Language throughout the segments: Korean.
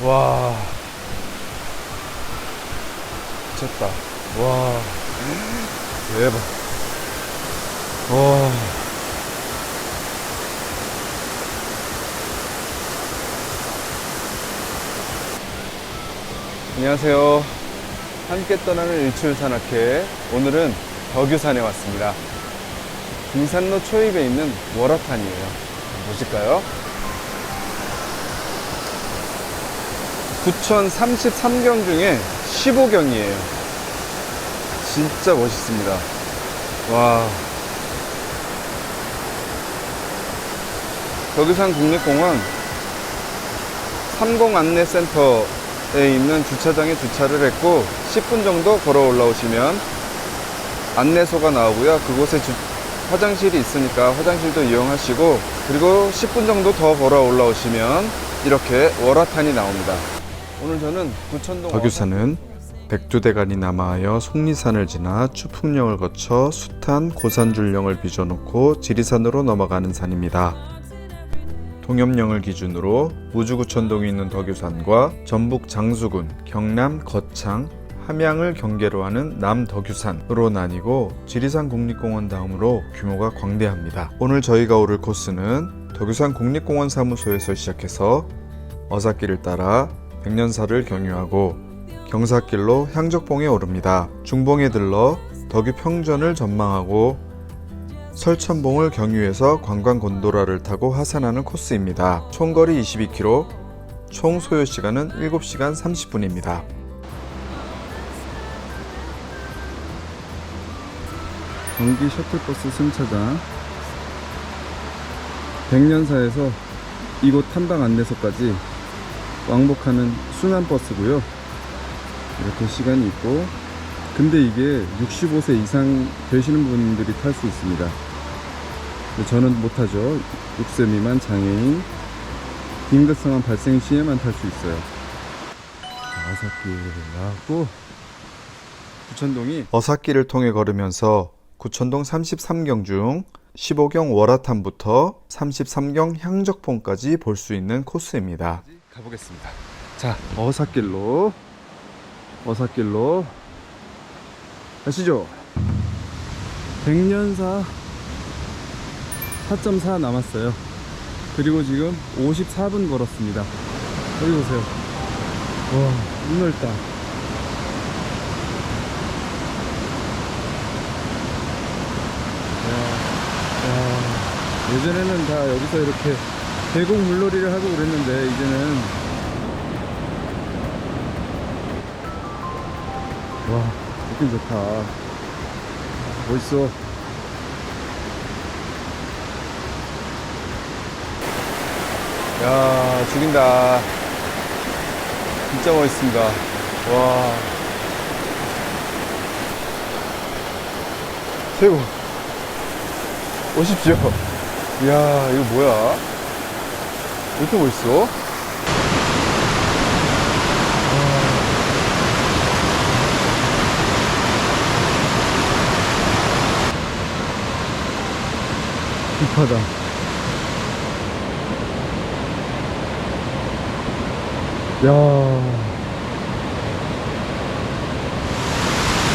와. 미쳤다. 와. 대박. 와. 안녕하세요. 함께 떠나는 일출산악회. 오늘은 덕유산에 왔습니다. 등산로 초입에 있는 월화탄이에요. 보실까요? 9,033경 중에 15경이에요. 진짜 멋있습니다. 와. 덕유산 국립공원 30 안내센터에 있는 주차장에 주차를 했고 10분 정도 걸어 올라오시면 안내소가 나오고요. 그곳에 주- 화장실이 있으니까 화장실도 이용하시고 그리고 10분 정도 더 걸어 올라오시면 이렇게 월화탄이 나옵니다. 오늘 저는 부천동 덕유산은 백두대간이 남하하여 속리산을 지나 추풍령을 거쳐 숱한 고산줄령을 빚어놓고 지리산으로 넘어가는 산입니다. 동엽령을 기준으로 우주구천동이 있는 덕유산과 전북 장수군, 경남 거창, 함양을 경계로 하는 남덕유산으로 나뉘고 지리산 국립공원 다음으로 규모가 광대합니다. 오늘 저희가 오를 코스는 덕유산 국립공원 사무소에서 시작해서 어사길을 따라 백년사를 경유하고 경사길로 향적봉에 오릅니다. 중봉에 들러 덕유 평전을 전망하고 설천봉을 경유해서 관광 곤도라를 타고 하산하는 코스입니다. 총거리 22km, 총 소요 시간은 7시간 30분입니다. 전기 셔틀버스 승차장 백년사에서 이곳 탐방 안내소까지 왕복하는 순환버스고요. 이렇게 시간이 있고 근데 이게 65세 이상 되시는 분들이 탈 수 있습니다. 저는 못하죠. 6세 미만 장애인 긴급 상황 발생 시에만 탈 수 있어요. 아사길 나왔고 부천동이 어사길을 통해 걸으면서 구천동 33경 중 15경 월화탄부터 33경 향적봉까지 볼 수 있는 코스입니다. 가보겠습니다. 자, 어사길로 어사길로 가시죠. 백년사 4.4 남았어요. 그리고 지금 54분 걸었습니다. 여기 보세요. 와, 눈 넓다. 야, 야, 예전에는 다 여기서 이렇게 계곡 물놀이를 하고 그랬는데 이제는. 와 느낌 좋다. 멋있어. 야 죽인다. 진짜 멋있습니다. 와. 최고. 오십시오. 이야 이거 뭐야? 왜 이렇게 멋있어? 딥하다. 야.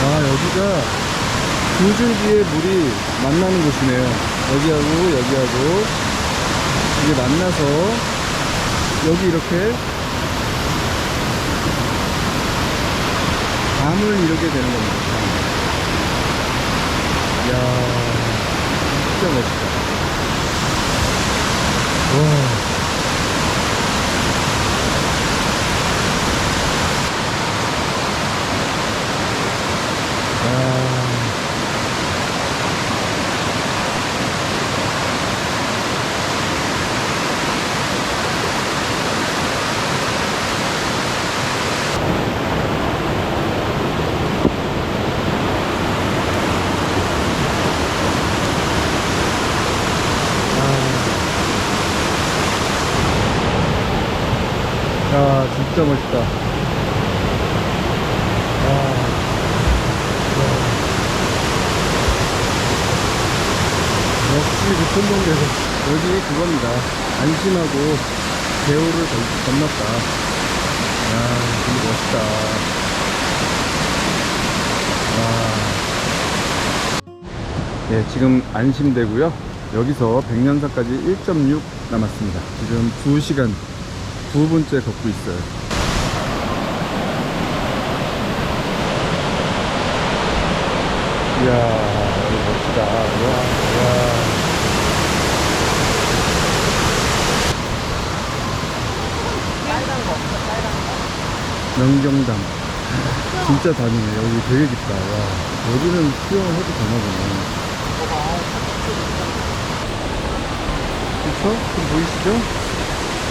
아, 여기가 두 줄기의 물이 만나는 곳이네요. 여기하고 여기하고 이게 만나서 여기 이렇게 담을 이루게 되는 겁니다. 이야, 진짜 멋있다. 와. 야. 야, 진짜 멋있다. 와. 역시 부천동대로 여기 그겁니다. 안심하고 대우를 건- 건넜다. 되게 멋있다. 와. 예, 지금 안심되고요. 여기서 백년사까지 1.6 남았습니다. 지금 2시간 9분째 걷고 있어요. 이야, 멋지다. 와, 와. 명경담. 진짜 다니네. 여기 되게 깊다. 와. 여기는 수영을 해도 되나 보네. 그쵸? 좀 보이시죠?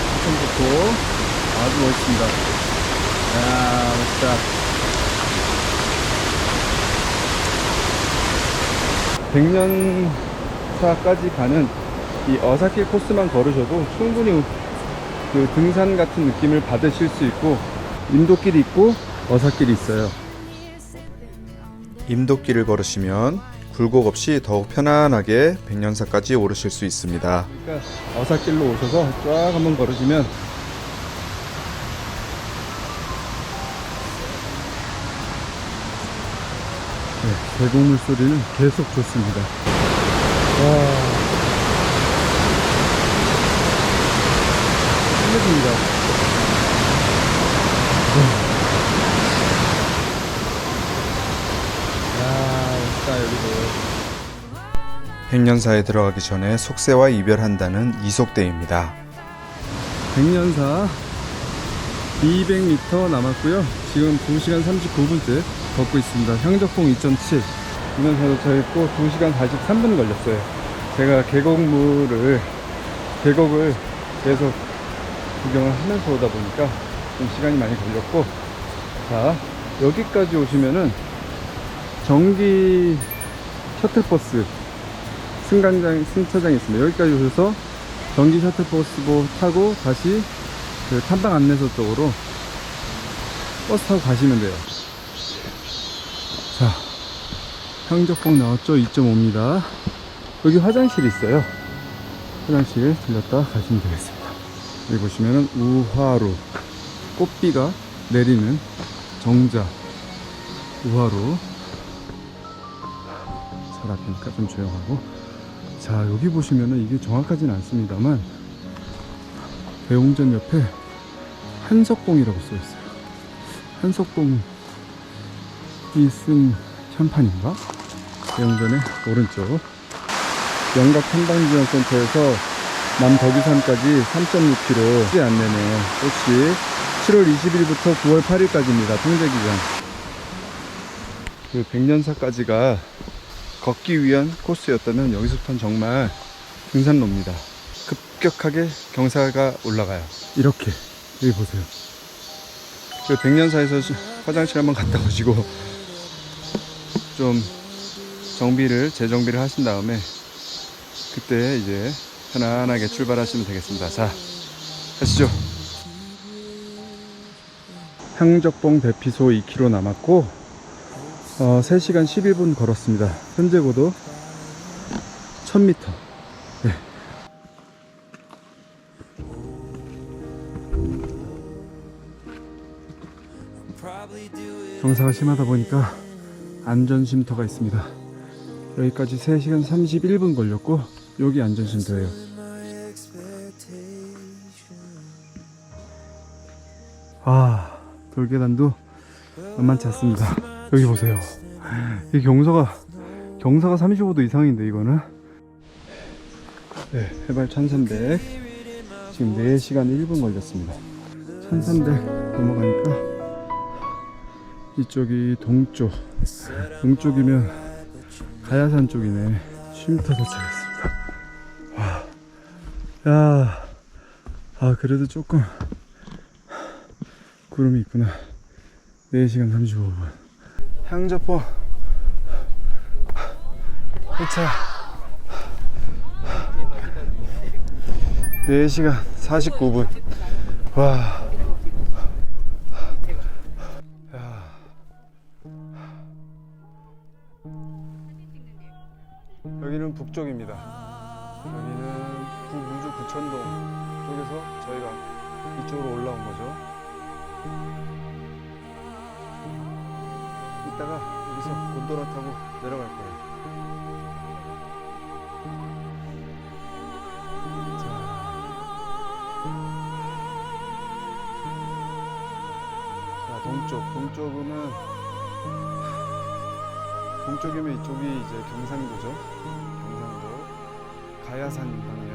엄청 좋고. 아주 멋있습니다. 야 멋있다. 백년사까지 가는 이 어사길 코스만 걸으셔도 충분히 그 등산 같은 느낌을 받으실 수 있고 인도길이 있고 어사길이 있어요. 임도길을 걸으시면 굴곡 없이 더욱 편안하게 백년사까지 오르실 수 있습니다. 그러니까 어사길로 오셔서 쫙 한번 걸으시면 계곡물 소리는 계속 좋습니다. 와. 끝내줍니다. 야, 멋있다, 여기도. 백년사에 들어가기 전에 속세와 이별한다는 이속대입니다. 백년사 200m 남았고요. 지금 2시간 39분째 걷고 있습니다. 향적봉 2007 이면서도 저했고 2시간 43분 걸렸어요. 제가 계곡물을 계곡을 계속 구경을 하면서 오다 보니까 좀 시간이 많이 걸렸고 자 여기까지 오시면은 전기 셔틀버스 승강장 승차장이 있습니다. 여기까지 오셔서 전기 셔틀버스 뭐 타고 다시 그 탐방 안내소 쪽으로 버스 타고 가시면 돼요. 자, 향적봉 나왔죠? 2.5입니다. 여기 화장실이 있어요. 화장실 들렸다 가시면 되겠습니다. 여기 보시면은 우화루 꽃비가 내리는 정자 우화루 잘 앞이니까 좀 조용하고 자 여기 보시면은 이게 정확하진 않습니다만 대웅전 옆에 한석봉이라고 써 있어요. 한석봉이 쓴 현판인가? 대웅전의 오른쪽 영각 탐방지원센터에서 남덕유산까지 3.6km 안내네요. 혹시 7월 20일부터 9월 8일까지입니다. 통제기간. 그 백년사까지가 걷기 위한 코스였다면 여기서부터는 정말 등산로입니다. 급격하게 경사가 올라가요. 이렇게 여기 보세요. 그 백년사에서 시- 화장실 한번 갔다 오시고 좀 정비를 재정비를 하신 다음에 그때 이제 편안하게 출발하시면 되겠습니다. 자, 가시죠. 향적봉 대피소 2km 남았고 어, 3시간 11분 걸었습니다. 현재 고도 1000m. 네. 경사가 심하다 보니까 안전쉼터가 있습니다. 여기까지 3시간 31분 걸렸고 여기 안전쉼터예요. 아 돌계단도 만만치 않습니다. 여기 보세요. 이 경사가 경사가 35도 이상인데 이거는 네, 해발 1300 지금 4시간 1분 걸렸습니다. 1300 넘어가니까 이쪽이 동쪽 동쪽이면 가야산 쪽이네 쉼터 도착했습니다. 와, 야, 아 그래도 조금 구름이 있구나. 4시간 35분. 향저포 도착. 4시간 49분. 와. 전동 쪽에서 저희가 이쪽으로 올라온 거죠. 이따가 여기서 곤돌아 타고 내려갈 거예요. 동쪽, 동쪽은 동쪽이면 이쪽이 이제 경상도죠. 경상도 가야산 방향.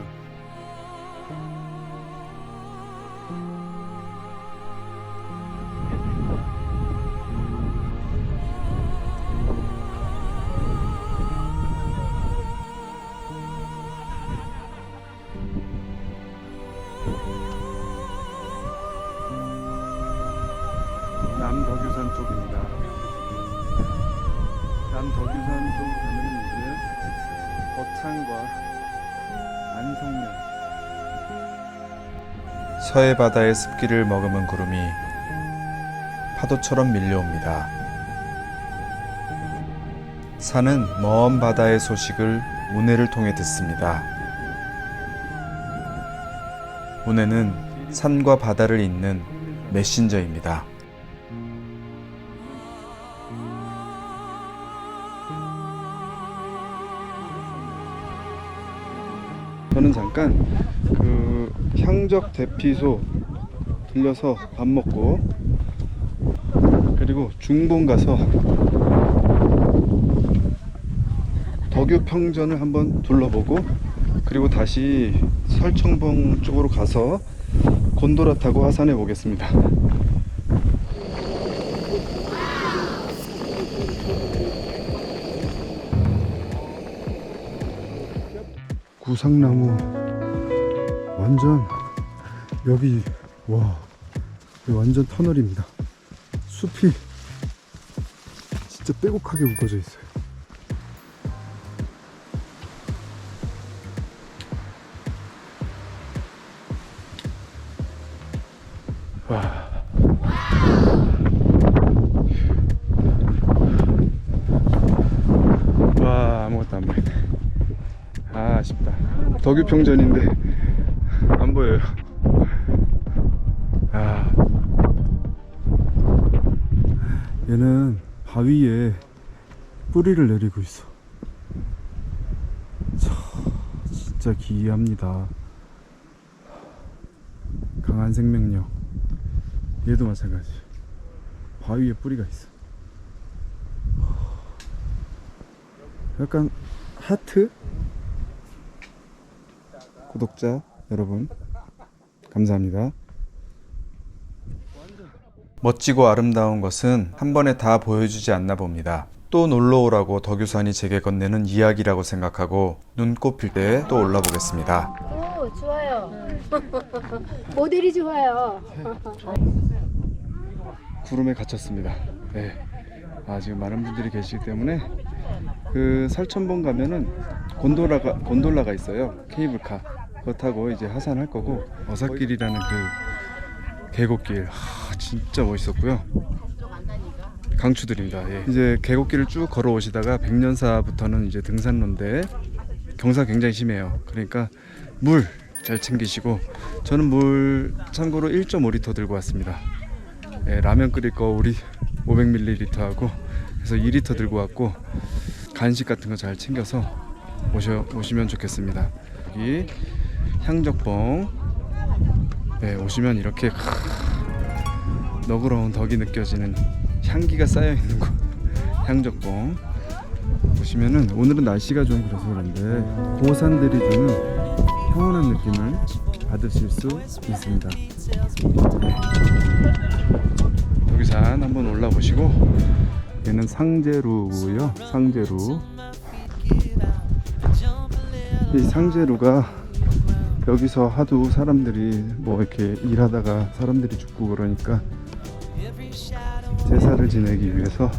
서해 바다의 습기를 머금은 구름이 파도처럼 밀려옵니다. 산은 먼 바다의 소식을 운해를 통해 듣습니다. 운해는 산과 바다를 잇는 메신저입니다. 저는 잠깐 그 향적 대피소 들려서 밥 먹고 그리고 중봉 가서 덕유 평전을 한번 둘러보고 그리고 다시 설청봉 쪽으로 가서 곤도라 타고 하산해 보겠습니다. 구상나무 완전 여기 와 완전 터널입니다. 숲이 진짜 빼곡하게 묶어져 있어요. 덕유 평전인데 안 보여요. 아. 얘는 바위에 뿌리를 내리고 있어. 차, 진짜 기이합니다. 강한 생명력. 얘도 마찬가지. 바위에 뿌리가 있어. 약간 하트 구독자 여러분 감사합니다. 멋지고 아름다운 것은 한 번에 다 보여주지 않나 봅니다. 또 놀러 오라고 덕유산이 제게 건네는 이야기라고 생각하고 눈꽃 필때또 올라 보겠습니다. 오, 좋아요. 모델이 좋아요. 구름에 갇혔습니다. 네. 아 지금 많은 분들이 계시기 때문에 그 설천봉 가면은 곤돌라가 곤돌라가 있어요. 케이블카. 그거 타고 이제 하산할 거고 어사길이라는 그 계곡길 하, 진짜 멋있었고요. 강추드립니다. 예. 이제 계곡길을 쭉 걸어오시다가 백년사부터는 이제 등산로인데 경사 굉장히 심해요. 그러니까 물 잘 챙기시고 저는 물 참고로 1.5리터 들고 왔습니다. 예, 라면 끓일 거 우리 500ml 하고 그래서 2리터 들고 왔고 간식 같은 거 잘 챙겨서 오셔 오시면 좋겠습니다. 여기 향적봉 네, 오시면 이렇게 크, 너그러운 덕이 느껴지는 향기가 쌓여 있는 곳 향적봉 보시면은 오늘은 날씨가 좀 그래서 그런데 고산들이 주는 평온한 느낌을 받으실 수 있습니다. 여기산 한번 올라보시고 얘는 상제루고요. 상제루. 이 상제루가 여기서 하도 사람들이 뭐 이렇게 일하다가 사람들이 죽고 그러니까 제사를 지내기 위해서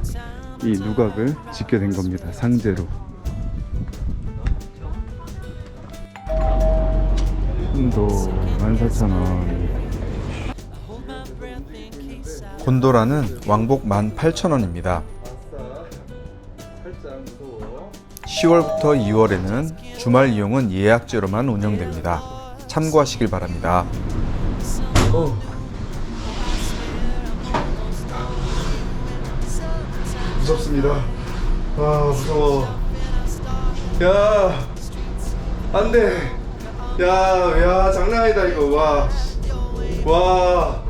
이 누각을 짓게 된 겁니다. 상제루. 한도 14,000원. 곤도라는 왕복 18,000원입니다. 10월부터 2월에는 주말 이용은 예약제로만 운영됩니다. 참고하시길 바랍니다. 무섭습니다. 아 무서워. 야, 안 돼. 야, 야, 장난 아니다 이거. 와, 와,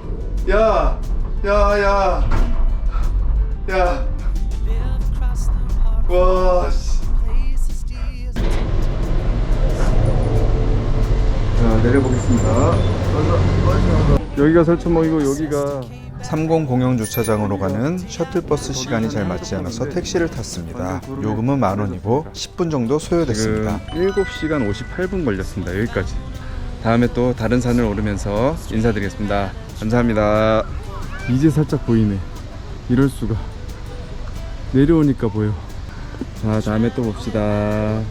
야, 야, 야, 야, 와. 내려보겠습니다. 여기가 설천목이고 여기가 30 공영 주차장으로 가는 셔틀버스 시간이 잘 맞지 않아서 택시를 탔습니다. 요금은 만 원이고 10분 정도 소요됐습니다. 지금 7시간 58분 걸렸습니다. 여기까지. 다음에 또 다른 산을 오르면서 인사드리겠습니다. 감사합니다. 이제 살짝 보이네. 이럴 수가. 내려오니까 보여. 자, 다음에 또 봅시다.